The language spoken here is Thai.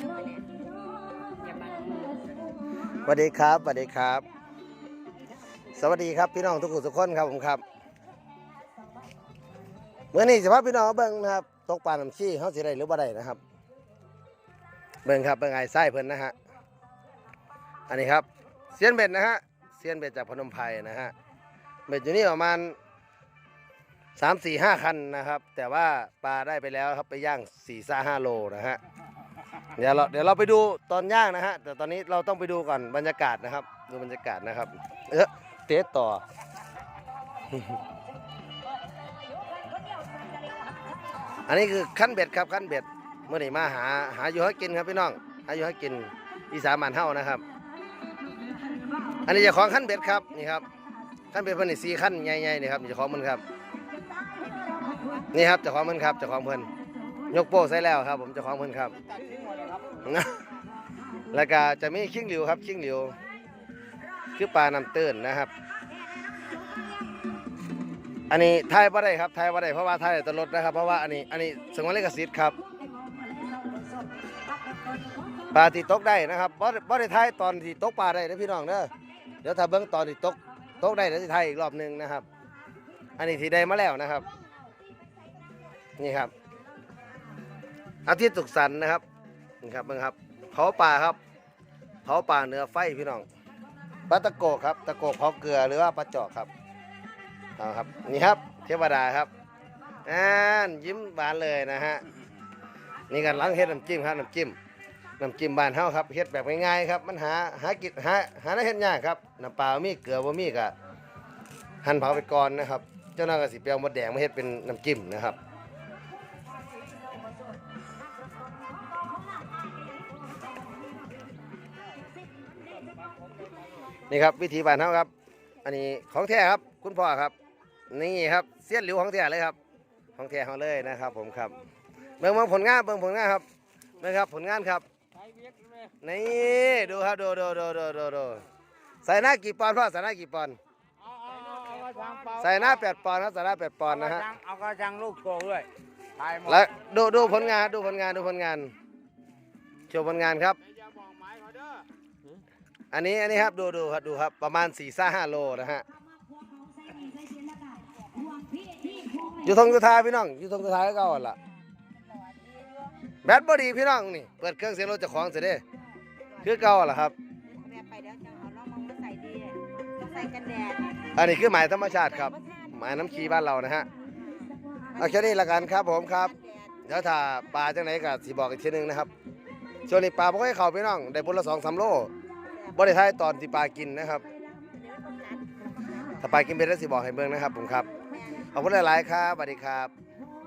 สวัสดีครับสวัสดีครับ สวัสดีครับพี่น้องทุกคนทุกคนครับผมครับเมื่อนี้สภาพพี่น้องเบิ่งนะครับตกปลาหนำขี้เขาสิได้หรือบ่ได้นะครับ เบิ่งครับเบิ่งไอ้ไส้เพิ่นนะฮะอันนี้ครับเซียนเบ็ดนะฮะเซียนเบ็ดจากพนมไพรนะฮะเบ็ดอยู่นี่ประมาณสามสี่ห้าคันนะครับ แต่ว่าปลาได้ไปแล้วครับไปย่างสี่ซ่าห้าโลนะฮะ เดี๋ยวเราเดี๋ยวเราไปดูตอนย่างนะฮะ แต่ตอนนี้เราต้องไปดูก่อนบรรยากาศนะครับ ดูบรรยากาศนะครับ เออเตะต่อ อันนี้คือขั้นเบ็ดครับขั้นเบ็ดเมื่อไหร่มาหาหาอยู่ให้กินครับพี่น้องหาอยู่ให้กินอีสานบ้านเฮานะครับ อันนี้จ้าของขั้นเบ็ดครับนี่ครับขั้นเบ็ดเพิ่นนี่สี่ขั้นใหญ่ๆนี่ครับจ้าของมันครับ นี่ครับจ้าของมันครับจ้าของเพิ่น ยกโป้ใส่แล้วครับ ผมเจ้าของเพิ่นครับ แล้วก็จะมีขิงหลิวครับขิงหลิว คือปลาน้ำตื้นนะครับ อันนี้ทายบ่ได้ครับทายบ่ได้เพราะว่าทายตลดนะครับ เพราะว่าอันนี้อันนี้สงวนลิขสิทธิ์ครับปลาที่ตกได้นะครับบ่ได้บ่ได้ทายตอนที่ตกปลาได้นะพี่น้องเด้อเดี๋ยวถ้าเบิ่งตอนที่ตกตกได้เดี๋ยวจะทายอีกรอบหนึงนะครับ อันนี้ที่ได้มาแล้วนะครับ นี่ครับ อาทิตย์สุขสันต์นะครับนี่ครับเบิ่งครับเผาป่าครับเผาป่าเนื้อไฟพี่น้องปลาตะโกกครับตะโกกเผาเกลือหรือว่าปลาจอกครับเอาครับนี่ครับเทวดาครับอ่านยิ้มบานเลยนะฮะนี่กันล้างเฮ็ดน้ำจิ้มครับน้ำจิ้มน้ำจิ้มบานเฮาครับเฮ็ดแบบง่ายๆครับมันหาหากินหาหาได้เฮ็ดยากครับน้ำปลามีเกลือบ่มีก็หั่นเผาไปก่อนนะครับ เจ้าหน้าก็สิเปียวมดแดงมาเฮ็ดเป็นน้ำจิ้มนะครับ นี่ครับวิธีบ้านเฮาครับ อันนี้ของแท้ครับคุณพ่อครับ นี่ครับเสี้ยนหลิวของแท้เลยครับ ของแท้เฮาเลยนะครับ ผมครับเบิ่งเบิ่งผลงานเบิ่งผลงานครับเบิ่งครับผลงานครับนี่ดูครับดูดูดูดูดูดูใส่หน้ากี่ปอนด์พ่อใส่หน้ากี่ปอนด์ใส่หน้าแปดปอนด์ครับใส่หน้าแปดปอนด์นะฮะเอากระชังลูกโชว์ด้วยแล้วดูดูผลงานดูผลงานดูผลงานโชว์ผลงานครับ อย่าบอกหมายเขาเด้ออันนี้อันนี้ครับดูดูครับดูครับประมาณ4ี่ซ่าห้าโลนะฮะอยู่ทงสุดท้ายพี่น้องอยู่ทงสุดท้ายก็เอาล่ะแบตบอดีพี่น้องนี่เปิดเครื่องเสียงรถเจะของเสร็จเด้คือเก่าล่ะครับแม่ไปเดี๋ยวจะเอาน้องมองมาใส่ดีต้องใส่กันแดดอันนี้คือหมายธรรมชาติครับ หมายน้ำขี้บ้านเรานะฮะเอาแค่นี้ละกันครับผมครับเดี๋ยวถ้าปลาจังไหนก็สิบอกอีกทีหนึงนะครับช่วงนี้ปลาบ่ค่อยเข้าพี่น้องได้บุญละสองสามโล บ่ได้ท้ายตอนสีปลากินนะครับถ้าปลากินเป็นแล้วสิบอกให้เบิ่งนะครับผมครับขอบคุณหลายๆครับสวัสดีครับ